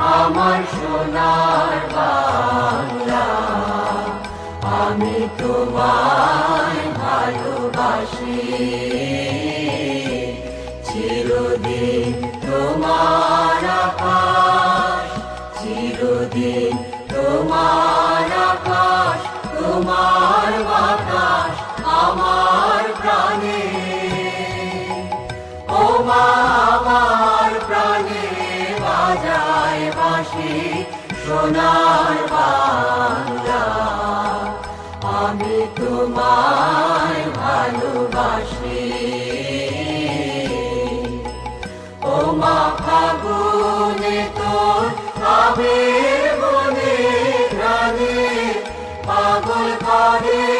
আমার সোনার বাংলা, আমি তোমায় ভালোবাসি। চিরদিন তোমার আকাশ, চিরদিন তোমার আকাশ, তোমার বাতাস আমার প্রাণে। ও মা আমার প্রাণে বাজায়। বাসি সোনার বাংলা। আমি তোমায় ভালোবাসি। ও মা ফাগুনে তোর আবির মনে পাগল করে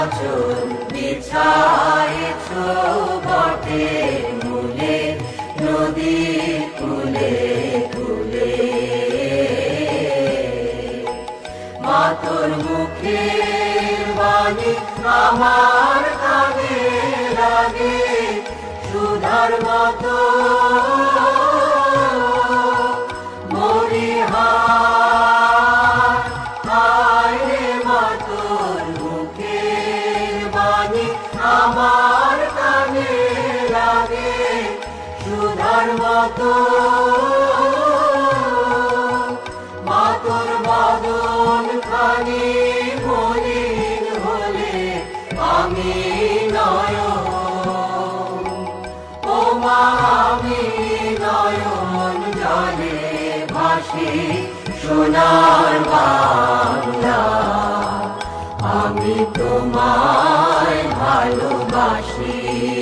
আচল বিছায়েছ বটে মূলে, নদী কুলে কুলে। মাতর মুখের বাণী আমার কানে লাগে, সুধার মতো। মরিহার আমার কানে লাগে সুধার মতো। মাতর বাদন খানি মলিন হলে আমি নয় ও মা, আমি নয়ন জলে ভাসি সোনার বাংলা। আমি তোমায় She